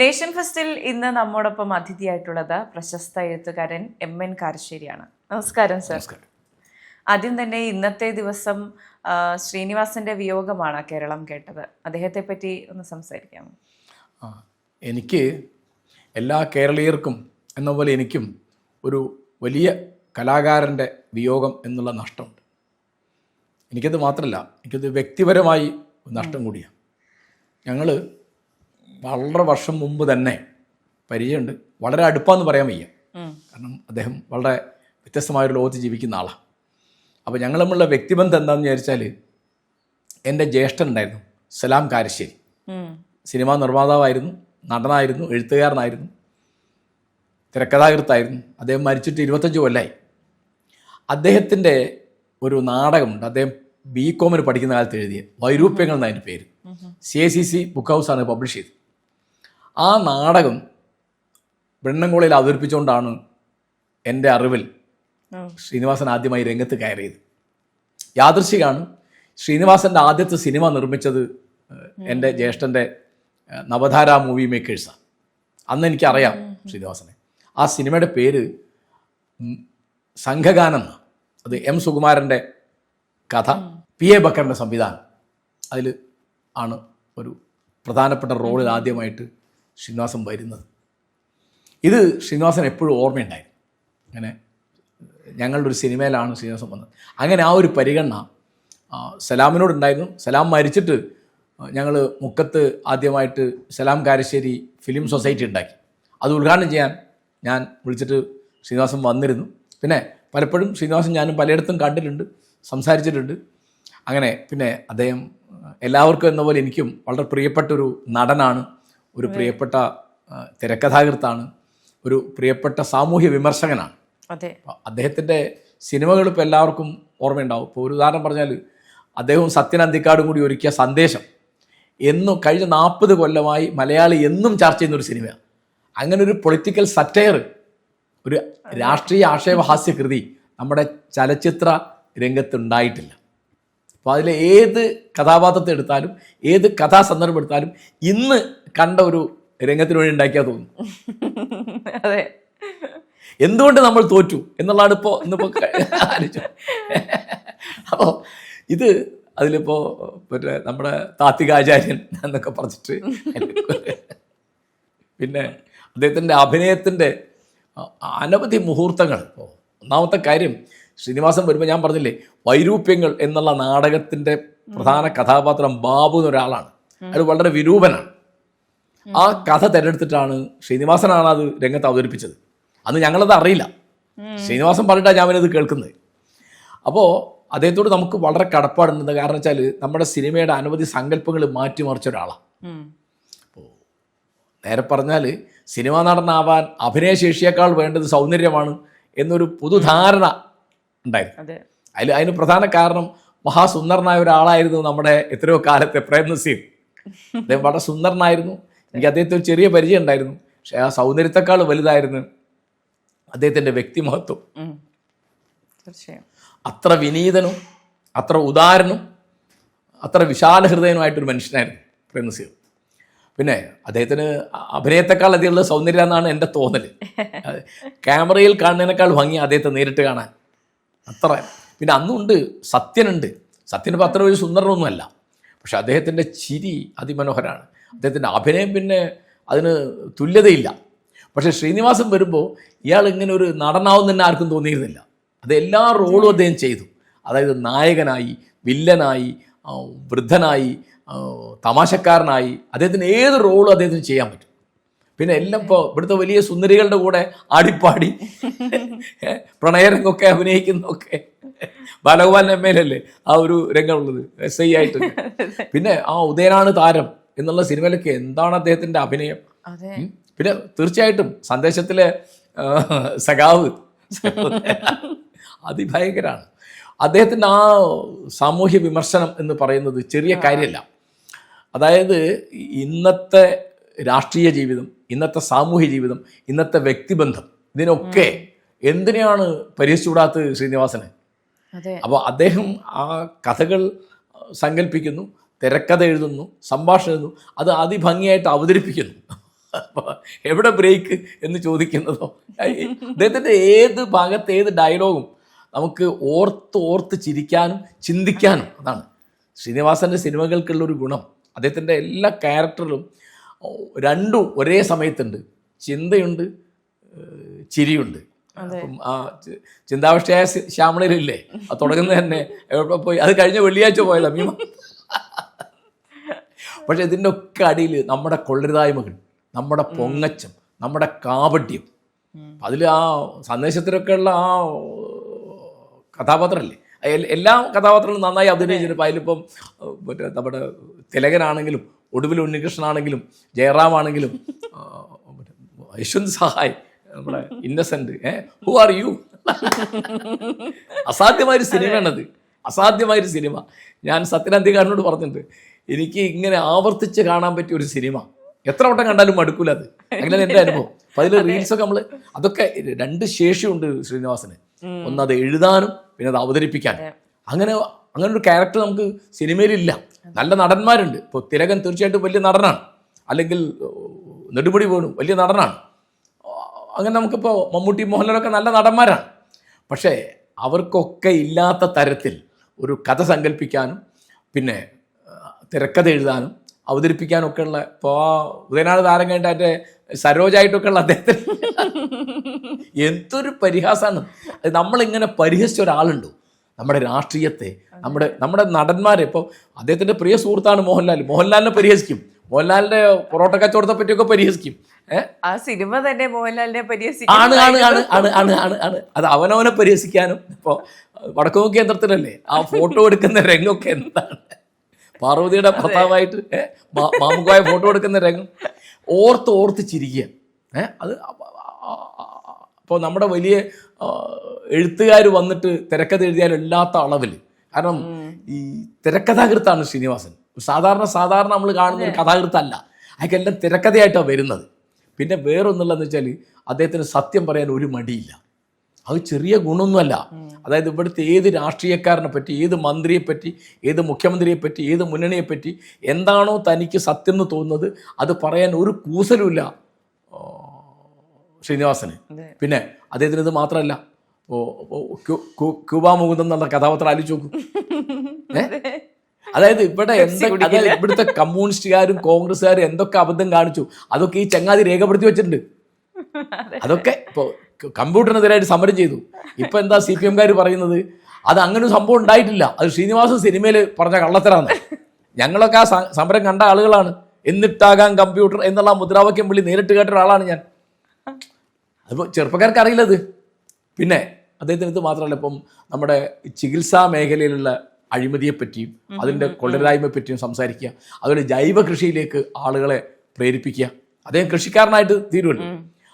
Nation ഫെസ്റ്റിൽ ഇന്ന് നമ്മോടൊപ്പം അതിഥിയായിട്ടുള്ളത് പ്രശസ്ത എഴുത്തുകാരൻ എം എൻ കാരശ്ശേരിയാണ്. നമസ്കാരം സർ. ആദ്യം തന്നെ ഇന്നത്തെ ദിവസം ശ്രീനിവാസന്റെ വിയോഗമാണ് കേരളം കേട്ടത്. അദ്ദേഹത്തെ പറ്റി ഒന്ന് സംസാരിക്കാമോ എനിക്ക് എല്ലാ കേരളീയർക്കും എന്ന പോലെ എനിക്കും ഒരു വലിയ കലാകാരന്റെ വിയോഗം എന്നുള്ള നഷ്ടമുണ്ട്. എനിക്കത് മാത്രമല്ല എനിക്കത് വ്യക്തിപരമായി നഷ്ടം കൂടിയാണ്. ഞങ്ങൾ വളരെ വർഷം മുമ്പ് തന്നെ പരിചയമുണ്ട്. വളരെ അടുപ്പാന്ന് പറയാൻ വയ്യ. കാരണം അദ്ദേഹം വളരെ വ്യത്യസ്തമായ ഒരു ലോകത്ത് ജീവിക്കുന്ന ആളാണ് അപ്പോൾ ഞങ്ങൾ തമ്മിലുള്ള വ്യക്തിബന്ധം എന്താണെന്ന് വിചാരിച്ചാൽ എന്റെ ജ്യേഷ്ഠൻ ഉണ്ടായിരുന്നു സലാം കാരശ്ശേരി. സിനിമാ നിർമ്മാതാവായിരുന്നു നടനായിരുന്നു എഴുത്തുകാരനായിരുന്നു തിരക്കഥാകൃത്തായിരുന്നു. അദ്ദേഹം മരിച്ചിട്ട് ഇരുപത്തഞ്ച് കൊല്ലമായി അദ്ദേഹത്തിന്റെ ഒരു നാടകമുണ്ട്. അദ്ദേഹം ബി കോമിന് പഠിക്കുന്ന കാലത്ത് എഴുതിയ വൈരൂപ്യങ്ങൾ എന്നതിന്റെ പേര്. C A C C book ഹൗസാണ് publish ചെയ്തത്. ആ നാടകം വെണ്ണങ്കോളയിൽ അവതരിപ്പിച്ചുകൊണ്ടാണ് എന്റെ അറിവിൽ. ശ്രീനിവാസൻ ആദ്യമായി രംഗത്ത് കയറിയത്. യാദൃശികാണ് ശ്രീനിവാസന്റെ ആദ്യത്തെ സിനിമ നിർമ്മിച്ചത് എന്റെ ജ്യേഷ്ഠന്റെ നവധാര മൂവി മേക്കേഴ്സാണ് അന്ന് എനിക്കറിയാം ശ്രീനിവാസനെ. ആ സിനിമയുടെ പേര് സംഘഗാനം അത് എം സുകുമാരന്റെ കഥ പി എ ബക്കറിന്റെ സംവിധാനം. അതിൽ ആണ് ഒരു പ്രധാനപ്പെട്ട റോളിൽ ആദ്യമായിട്ട് ശ്രീനിവാസൻ വരുന്നത്. ഇത് ശ്രീനിവാസൻ എപ്പോഴും ഓർമ്മയുണ്ടായിരുന്നു. അങ്ങനെ ഞങ്ങളുടെ ഒരു സിനിമയിലാണ് ശ്രീനിവാസൻ വന്നത്. അങ്ങനെ ആ ഒരു പരിഗണന സലാമിനോടുണ്ടായിരുന്നു. സലാം മരിച്ചിട്ട് ഞങ്ങൾ മുക്കത്ത് ആദ്യമായിട്ട് സലാം കാരശ്ശേരി ഫിലിം സൊസൈറ്റി ഉണ്ടാക്കി. അത് ഉദ്ഘാടനം ചെയ്യാൻ ഞാൻ വിളിച്ചിട്ട് ശ്രീനിവാസൻ വന്നിരുന്നു. പിന്നെ പലപ്പോഴും ശ്രീനിവാസൻ ഞാനും പലയിടത്തും കണ്ടിട്ടുണ്ട് സംസാരിച്ചിട്ടുണ്ട്. അങ്ങനെ പിന്നെ അദ്ദേഹം എല്ലാവർക്കും എന്ന പോലെ എനിക്കും വളരെ പ്രിയപ്പെട്ടൊരു നടനാണ് ഒരു പ്രിയപ്പെട്ട തിരക്കഥാകൃത്താണ് ഒരു പ്രിയപ്പെട്ട സാമൂഹ്യ വിമർശകനാണ്. അദ്ദേഹത്തിന്റെ സിനിമകൾ ഇപ്പോൾ എല്ലാവർക്കും ഓർമ്മയുണ്ടാവും. ഇപ്പോൾ ഒരു ഉദാഹരണം പറഞ്ഞാൽ അദ്ദേഹവും സത്യൻ അന്തിക്കാടും കൂടി ഒരുക്കിയ സന്ദേശം. എന്നും കഴിഞ്ഞ നാൽപ്പത് കൊല്ലമായി മലയാളി എന്നും ചർച്ച ചെയ്യുന്ന ഒരു സിനിമയാണ്. അങ്ങനെ ഒരു പൊളിറ്റിക്കൽ സറ്റയർ ഒരു രാഷ്ട്രീയ ആക്ഷേപഹാസ്യ കൃതി നമ്മുടെ ചലച്ചിത്ര രംഗത്തുണ്ടായിട്ടില്ല. അപ്പോൾ അതിലെ ഏത് കഥാപാത്രത്തെ എടുത്താലും ഏത് കഥാസന്ദർഭം എടുത്താലും ഇന്ന് കണ്ട ഒരു രംഗത്തിന് വേണ്ടി ഉണ്ടാക്കിയാൽ തോന്നും അതെ. എന്തുകൊണ്ട് നമ്മൾ തോറ്റു എന്നുള്ളതാണ് ഇപ്പോൾ ഇന്നിപ്പോൾ അപ്പോൾ ഇത് അതിലിപ്പോൾ മറ്റേ നമ്മുടെ താത്വികാചാര്യൻ എന്നൊക്കെ പറഞ്ഞിട്ട് പിന്നെ അദ്ദേഹത്തിന്റെ അഭിനയത്തിന്റെ അനവധി മുഹൂർത്തങ്ങൾ. ഒന്നാമത്തെ കാര്യം ശ്രീനിവാസൻ വരുമ്പോൾ ഞാൻ പറഞ്ഞില്ലേ വൈരൂപ്യങ്ങൾ എന്നുള്ള നാടകത്തിന്റെ പ്രധാന കഥാപാത്രം ബാബു എന്നൊരാളാണ്. അത് വളരെ വിരൂപനാണ്. ആ കഥ തിരഞ്ഞെടുത്തിട്ടാണ് ശ്രീനിവാസനാണ് അത് രംഗത്ത് അവതരിപ്പിച്ചത്. അന്ന് ഞങ്ങളത് അറിയില്ല. ശ്രീനിവാസൻ പറഞ്ഞിട്ടാണ് ഞാൻ അവനത് കേൾക്കുന്നത്. അപ്പോൾ അദ്ദേഹത്തോട് നമുക്ക് വളരെ കടപ്പാടുണ്ട്. കാരണം വെച്ചാൽ നമ്മുടെ സിനിമയുടെ അനവധി സങ്കല്പങ്ങൾ മാറ്റിമറിച്ച ഒരാളാണ് അപ്പോൾ നേരെ പറഞ്ഞാൽ സിനിമാ നടനാവാൻ അഭിനയശേഷിയേക്കാൾ വേണ്ടത് സൗന്ദര്യമാണ് എന്നൊരു പൊതുധാരണ ഉണ്ടായിരുന്നു. അതെ. അതിൽ അതിന് പ്രധാന കാരണം മഹാസുന്ദരനായ ഒരാളായിരുന്നു നമ്മുടെ എത്രയോ കാലത്തെ പ്രേം നസീർ. അദ്ദേഹം വളരെ സുന്ദരനായിരുന്നു. എനിക്ക് അദ്ദേഹത്തെ ഒരു ചെറിയ പരിചയം ഉണ്ടായിരുന്നു. പക്ഷെ ആ സൗന്ദര്യത്തെക്കാൾ വലുതായിരുന്നു അദ്ദേഹത്തിന്റെ വ്യക്തിമഹത്വം. തീർച്ചയായും. അത്ര വിനീതനും അത്ര ഉദാരനും അത്ര വിശാല ഹൃദയനുമായിട്ടൊരു മനുഷ്യനായിരുന്നു പ്രേം നസീർ. പിന്നെ അദ്ദേഹത്തിന് അഭിനയത്തെക്കാൾ അധികമുള്ള സൗന്ദര്യം എന്നാണ് എന്റെ തോന്നൽ ക്യാമറയിൽ കാണുന്നതിനേക്കാൾ ഭംഗി അദ്ദേഹത്തെ നേരിട്ട് കാണാൻ. അത്ര. പിന്നെ അന്നുണ്ട് സത്യനുണ്ട്. സത്യന് അത്ര ഒരു സുന്ദരനൊന്നുമല്ല. പക്ഷെ അദ്ദേഹത്തിന്റെ ചിരി അതിമനോഹരമാണ് അദ്ദേഹത്തിന്റെ അഭിനയം പിന്നെ അതിന് തുല്യതയില്ല. പക്ഷേ ശ്രീനിവാസൻ വരുമ്പോൾ ഇയാൾ ഇങ്ങനെ ഒരു നടനാവും തന്നെ ആർക്കും തോന്നിയിരുന്നില്ല. അത് എല്ലാ റോളും അദ്ദേഹം ചെയ്തു. അതായത് നായകനായി വില്ലനായി വൃദ്ധനായി തമാശക്കാരനായി അദ്ദേഹത്തിന് ഏത് റോളും അദ്ദേഹത്തിന് ചെയ്യാൻ പറ്റും. പിന്നെ എല്ലാം ഇപ്പോൾ ഇവിടുത്തെ വലിയ സുന്ദരികളുടെ കൂടെ ആടിപ്പാടി. പ്രണയരംഗമൊക്കെ അഭിനയിക്കുന്നൊക്കെ ബാലഗോപാലൻ എം എൽ അല്ലേ ആ ഒരു രംഗമുള്ളത്? എസ് ഐ ആയിട്ട് പിന്നെ ആ ഉദയനാണ് താരം എന്നുള്ള സിനിമയിലൊക്കെ എന്താണ് അദ്ദേഹത്തിന്റെ അഭിനയം? പിന്നെ തീർച്ചയായിട്ടും സന്ദേശത്തിലെ സഖാവ്. അതിഭയങ്കരാണ്. അദ്ദേഹത്തിന്റെ ആ സാമൂഹ്യ വിമർശനം എന്ന് പറയുന്നത് ചെറിയ കാര്യമല്ല. അതായത് ഇന്നത്തെ രാഷ്ട്രീയ ജീവിതം ഇന്നത്തെ സാമൂഹ്യ ജീവിതം ഇന്നത്തെ വ്യക്തിബന്ധം ഇതിനൊക്കെ എന്തിനെയാണ് പരിഹസിച്ചുകൂടാത്തത് ശ്രീനിവാസന്? അപ്പോൾ അദ്ദേഹം ആ കഥകൾ സങ്കല്പിക്കുന്നു തിരക്കഥ എഴുതുന്നു സംഭാഷണം എഴുതുന്നു അത് അതിഭംഗിയായിട്ട് അവതരിപ്പിക്കുന്നു. അപ്പോൾ എവിടെ ബ്രേക്ക് എന്ന് ചോദിക്കുന്നതോ? അദ്ദേഹത്തിന്റെ ഏത് ഭാഗത്ത് ഏത് ഡയലോഗും നമുക്ക് ഓർത്ത് ഓർത്ത് ചിരിക്കാനും ചിന്തിക്കാനും അതാണ് ശ്രീനിവാസന്റെ സിനിമകൾക്കുള്ള ഒരു ഗുണം. അദ്ദേഹത്തിന്റെ എല്ലാ ക്യാരക്ടറിലും രണ്ടും ഒരേ സമയത്തുണ്ട്. ചിന്തയുണ്ട് ചിരിയുണ്ട്. അപ്പം ആ ചിന്താവിഷ്ടയായ ശ്യാമളയിലില്ലേ അത് തുടങ്ങുന്നത് തന്നെ. എവിടെ പോയി? അത് കഴിഞ്ഞ വെള്ളിയാഴ്ച പോയതാ മീമ പക്ഷെ ഇതിന്റെ ഒക്കെ അടിയിൽ നമ്മുടെ കൊള്ളരുതായ്മകൾ നമ്മുടെ പൊങ്ങച്ചം നമ്മുടെ കാപട്യം. അതിൽ ആ സന്ദേശത്തിലൊക്കെ ഉള്ള ആ കഥാപാത്രമല്ലേ എല്ലാ കഥാപാത്രങ്ങളും നന്നായി അഭിനയിച്ചിട്ടുണ്ട് അതിലിപ്പം മറ്റേ നമ്മുടെ തിലകനാണെങ്കിലും ഒടുവിൽ ഉണ്ണികൃഷ്ണനാണെങ്കിലും ജയറാമാണെങ്കിലും ആണെങ്കിലും യശ്വന്ത് സഹായ് നമ്മുടെ ഇന്നസെന്റ് ഏ? ഹു ആർ യു അസാധ്യമായൊരു സിനിമയാണത്. അസാധ്യമായൊരു സിനിമ. ഞാൻ സത്യനന്ദികാരനോട് പറഞ്ഞിട്ടുണ്ട് എനിക്ക് ഇങ്ങനെ ആവർത്തിച്ച് കാണാൻ പറ്റിയ ഒരു സിനിമ എത്ര വട്ടം കണ്ടാലും മടുക്കൂല അത്. അങ്ങനെ എന്റെ അനുഭവം. അപ്പൊ അതിൽ റീൽസൊക്കെ നമ്മൾ അതൊക്കെ രണ്ട് ശേഷിയുണ്ട് ശ്രീനിവാസന്. ഒന്ന് അത് എഴുതാനും പിന്നെ അത് അവതരിപ്പിക്കാനും അങ്ങനെ അങ്ങനെ ഒരു ക്യാരക്ടർ നമുക്ക് സിനിമയിലില്ല. നല്ല നടന്മാരുണ്ട്. ഇപ്പോൾ തിലകൻ തീർച്ചയായിട്ടും വലിയ നടനാണ്. അല്ലെങ്കിൽ നെടുപടി നെടുമുടി വേണു വലിയ നടനാണ്. അങ്ങനെ നമുക്കിപ്പോൾ മമ്മൂട്ടി മോഹൻലാലൊക്കെ നല്ല നടന്മാരാണ്. പക്ഷേ അവർക്കൊക്കെ ഇല്ലാത്ത തരത്തിൽ ഒരു കഥ സങ്കല്പിക്കാനും പിന്നെ തിരക്കഥ എഴുതാനും അവതരിപ്പിക്കാനും ഒക്കെ ഉള്ള ഇപ്പോൾ ഉദയനാട് താരം കഴിഞ്ഞ അതിന്റെ സരോജായിട്ടൊക്കെ ഉള്ള അദ്ദേഹത്തിന് എന്തൊരു പരിഹാസമാണ് നമ്മളിങ്ങനെ പരിഹസിച്ച ഒരാളുണ്ടോ. നമ്മുടെ രാഷ്ട്രീയത്തെ നമ്മുടെ നമ്മുടെ നടന്മാരെ. ഇപ്പോൾ അദ്ദേഹത്തിന്റെ പ്രിയ സുഹൃത്താണ് മോഹൻലാൽ. മോഹൻലാലിനെ പരിഹസിക്കും. മോഹൻലാലിന്റെ പൊറോട്ട കച്ചവടത്തെ പറ്റിയൊക്കെ പരിഹസിക്കും. ആ സിനിമ തന്നെ മോഹൻലാലിനെ ആണ് ആണ് ആണ് ആണ് ആണ് ആണ് ആണ്. അത് അവനവനെ പരിഹസിക്കാനും. ഇപ്പോൾ വടക്കുമുഖ കേന്ദ്രത്തിലല്ലേ ആ ഫോട്ടോ എടുക്കുന്ന രംഗമൊക്കെ എന്താണ്? പാർവതിയുടെ ഭർത്താവായിട്ട് മാമുക്കായ ഫോട്ടോ എടുക്കുന്ന രംഗം. ഓർത്ത് ഓർത്ത് ചിരിക്കുക. അത് അപ്പോൾ നമ്മുടെ വലിയ എഴുത്തുകാർ വന്നിട്ട് തിരക്കഥ എഴുതിയാലും ഇല്ലാത്ത അളവിൽ കാരണം ഈ തിരക്കഥാകൃത്താണ് ശ്രീനിവാസൻ. സാധാരണ സാധാരണ നമ്മൾ കാണുന്ന ഒരു കഥാകൃത്തല്ല. അയാൾക്കെല്ലാം തിരക്കഥയായിട്ടാണ് വരുന്നത്. പിന്നെ വേറൊന്നുള്ളതെന്ന് വെച്ചാൽ അദ്ദേഹത്തിന് സത്യം പറയാൻ ഒരു മടിയില്ല. അത് ചെറിയ ഗുണമൊന്നുമല്ല. അതായത് ഇവിടുത്തെ ഏത് രാഷ്ട്രീയക്കാരനെ പറ്റി ഏത് മന്ത്രിയെ പറ്റി ഏത് മുഖ്യമന്ത്രിയെ പറ്റി ഏത് മുന്നണിയെ പറ്റി എന്താണോ തനിക്ക് സത്യം എന്ന് തോന്നുന്നത് അത് പറയാൻ ഒരു കൂസലുമില്ല ശ്രീനിവാസന്. പിന്നെ അദ്ദേഹത്തിന് ഇത് മാത്രമല്ല ക്യൂബ മുകുന്ദൻ എന്നുള്ള കഥാപാത്രം ആലോചിച്ച് നോക്കും. ഏ? അതായത് ഇവിടെ എന്തൊക്കെ ഇവിടുത്തെ കമ്മ്യൂണിസ്റ്റുകാരും കോൺഗ്രസ്സുകാരും എന്തൊക്കെ അബദ്ധം കാണിച്ചു? അതൊക്കെ ഈ ചങ്ങാതി രേഖപ്പെടുത്തി വെച്ചിട്ടുണ്ട്. അതൊക്കെ ഇപ്പോൾ കമ്പ്യൂട്ടറിനെതിരായിട്ട് സമരം ചെയ്തു. ഇപ്പൊ എന്താ സി പി എംകാർ പറയുന്നത്? അത് അങ്ങനെ ഒരു സംഭവം ഉണ്ടായിട്ടില്ല. അത് ശ്രീനിവാസൻ സിനിമയിൽ പറഞ്ഞ കള്ളത്തരാണ് ഞങ്ങളൊക്കെ ആ സമരം കണ്ട ആളുകളാണ്. എന്നിട്ടാകാം കമ്പ്യൂട്ടർ എന്നുള്ള മുദ്രാവാക്യം വിളി നേരിട്ട് കേട്ട ഒരാളാണ് ഞാൻ. അതിപ്പോൾ ചെറുപ്പക്കാർക്ക് അറിയില്ലത്. പിന്നെ അദ്ദേഹത്തിന് ഇത് മാത്രമല്ല ഇപ്പം നമ്മുടെ ചികിത്സാ മേഖലയിലുള്ള അഴിമതിയെപ്പറ്റിയും അതിന്റെ കൊള്ളരായ്മയെ പറ്റിയും സംസാരിക്കുക. അതുപോലെ ജൈവ കൃഷിയിലേക്ക് ആളുകളെ പ്രേരിപ്പിക്കുക. അദ്ദേഹം കൃഷിക്കാരനായിട്ട് തീരുമല്ലോ.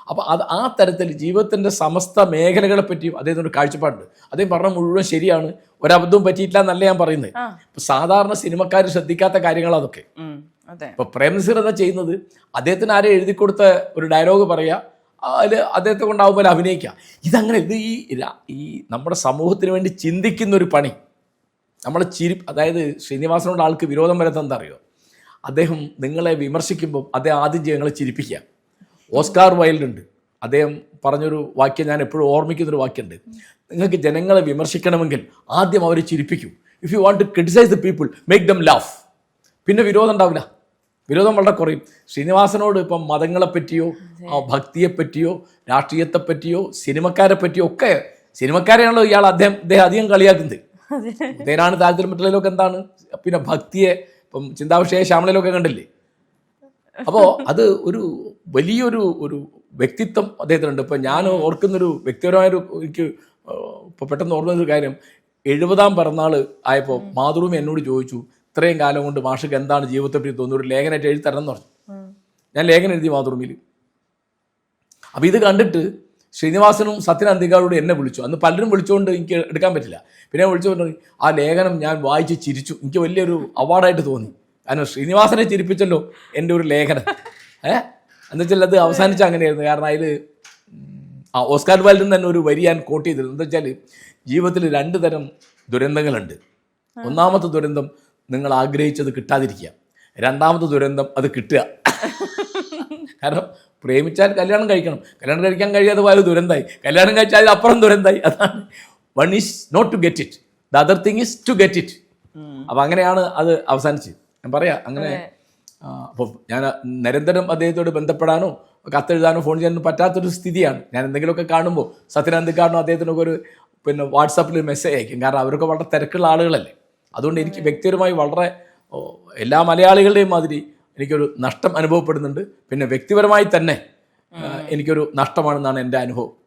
അപ്പോൾ അത് ആ തരത്തിൽ ജീവിതത്തിന്റെ സമസ്ത മേഖലകളെ പറ്റിയും അദ്ദേഹത്തിന് ഒരു കാഴ്ചപ്പാടുണ്ട്. അദ്ദേഹം പറഞ്ഞ മുഴുവൻ ശരിയാണ്. ഒരബദ്ധവും പറ്റിയിട്ടില്ല എന്നല്ല ഞാൻ പറയുന്നത്. ഇപ്പം സാധാരണ സിനിമക്കാർ ശ്രദ്ധിക്കാത്ത കാര്യങ്ങളതൊക്കെ ഉം, അതെ. ഇപ്പൊ പ്രേംനസീർ എന്താ ചെയ്യുന്നത്? അദ്ദേഹത്തിന് ആരെ എഴുതി കൊടുത്ത ഒരു ഡയലോഗ് പറയുക അതിൽ അദ്ദേഹത്തെ കൊണ്ടാവുമ്പോൾ അഭിനയിക്കുക ഇതങ്ങനെ ഇത് ഈ ഈ നമ്മുടെ സമൂഹത്തിന് വേണ്ടി ചിന്തിക്കുന്ന ഒരു പണി. നമ്മളെ ചിരി അതായത് ശ്രീനിവാസനോട് ആൾക്ക് വിരോധം വരുന്നത് എന്താ അറിയോ അദ്ദേഹം നിങ്ങളെ വിമർശിക്കുമ്പോൾ അദ്ദേഹം ആദ്യം ജയങ്ങളെ ചിരിപ്പിക്കുക. ഓസ്കാർ വൈൽഡ് ഉണ്ട് അദ്ദേഹം പറഞ്ഞൊരു വാക്യം ഞാൻ എപ്പോഴും ഓർമ്മിക്കുന്നൊരു വാക്യമുണ്ട്. നിങ്ങൾക്ക് ജനങ്ങളെ വിമർശിക്കണമെങ്കിൽ ആദ്യം അവരെ ചിരിപ്പിക്കൂ. If you want to criticise the people make them laugh പിന്നെ വിരോധം ഉണ്ടാവില്ല. വിരോധം വളരെ കുറയും. ശ്രീനിവാസനോട് ഇപ്പം മതങ്ങളെ പറ്റിയോ രാഷ്ട്രീയത്തെപ്പറ്റിയോ സിനിമക്കാരെ പറ്റിയോ ഒക്കെ സിനിമക്കാരെയാണല്ലോ ഇയാൾ അദ്ദേഹം അദ്ദേഹം അധികം കളിയാക്കുന്നത്. ഉദയനാണ് താല്പര്യമിട്ടുള്ളതിലൊക്കെ എന്താണ്? പിന്നെ ഭക്തിയെ ഇപ്പം ചിന്താവിഷയ ശ്യാമളയിലൊക്കെ കണ്ടില്ലേ? അപ്പോൾ അത് ഒരു വലിയൊരു ഒരു വ്യക്തിത്വം അദ്ദേഹത്തിനുണ്ട്. ഇപ്പം ഞാൻ ഓർക്കുന്നൊരു വ്യക്തിപരമായൊരു എനിക്ക് ഇപ്പോൾ പെട്ടെന്ന് ഓർക്കുന്നൊരു കാര്യം. എഴുപതാം പിറന്നാൾ ആയപ്പോൾ മാതൃഭൂമി എന്നോട് ചോദിച്ചു ഇത്രയും കാലം കൊണ്ട് മാഷക്ക് എന്താണ് ജീവിതത്തെ പറ്റി തോന്നുന്നു ഒരു ലേഖനമായിട്ട് എഴുതി തരണം എന്ന് പറഞ്ഞു. ഞാൻ ലേഖനം എഴുതി മാതൃഭൂമിയിൽ അപ്പോൾ ഇത് കണ്ടിട്ട് ശ്രീനിവാസനും സത്യൻ അന്തികാരോട് എന്നെ വിളിച്ചു. അന്ന് പലരും വിളിച്ചുകൊണ്ട് എനിക്ക് എടുക്കാൻ പറ്റില്ല. പിന്നെ വിളിച്ചുകൊണ്ട് ആ ലേഖനം ഞാൻ വായിച്ച് ചിരിച്ചു. എനിക്ക് വലിയൊരു അവാർഡായിട്ട് തോന്നി. കാരണം ശ്രീനിവാസനെ ചിരിപ്പിച്ചല്ലോ എന്റെ ഒരു ലേഖനം. ഏ? എന്നുവെച്ചാൽ അത് അവസാനിച്ച അങ്ങനെയായിരുന്നു. കാരണം അതിൽ ആ ഓസ്കാർ വൈൽഡിൽ തന്നെ ഒരു വരി ഞാൻ കോട്ട് ചെയ്തിരുന്നു. എന്താ വെച്ചാൽ ജീവിതത്തിൽ രണ്ട് തരം ദുരന്തങ്ങളുണ്ട്. ഒന്നാമത്തെ ദുരന്തം നിങ്ങൾ ആഗ്രഹിച്ചത് കിട്ടാതിരിക്കുക. രണ്ടാമത്തെ ദുരന്തം അത് കിട്ടുക. കാരണം പ്രേമിച്ചാൽ കല്യാണം കഴിക്കണം. കല്യാണം കഴിക്കാൻ കഴിയാതെ പോയാൽ ദുരന്തമായി. കല്യാണം കഴിച്ചാൽ അപ്പുറം ദുരന്തമായി. അതാണ്. One is not to get it the other thing is to get it അപ്പം അങ്ങനെയാണ് അത് അവസാനിച്ചത്. ഞാൻ പറയാം. അങ്ങനെ അപ്പോൾ ഞാൻ നിരന്തരം അദ്ദേഹത്തോട് ബന്ധപ്പെടാനോ കത്തെഴുതാനോ ഫോൺ ചെയ്യാനോ പറ്റാത്തൊരു സ്ഥിതിയാണ്. ഞാൻ എന്തെങ്കിലുമൊക്കെ കാണുമ്പോൾ സത്യനാന്തിക്കാരനോ അദ്ദേഹത്തിനൊക്കെ ഒരു പിന്നെ വാട്സാപ്പിൽ മെസ്സേജ് അയക്കും. കാരണം അവരൊക്കെ വളരെ തിരക്കുള്ള ആളുകളല്ലേ. അതുകൊണ്ട് എനിക്ക് വ്യക്തിപരമായി വളരെ എല്ലാ മലയാളികളുടെയും മാതിരി എനിക്കൊരു നഷ്ടം അനുഭവപ്പെടുന്നുണ്ട്. പിന്നെ വ്യക്തിപരമായി തന്നെ എനിക്കൊരു നഷ്ടമാണെന്നാണ് എന്റെ അനുഭവം.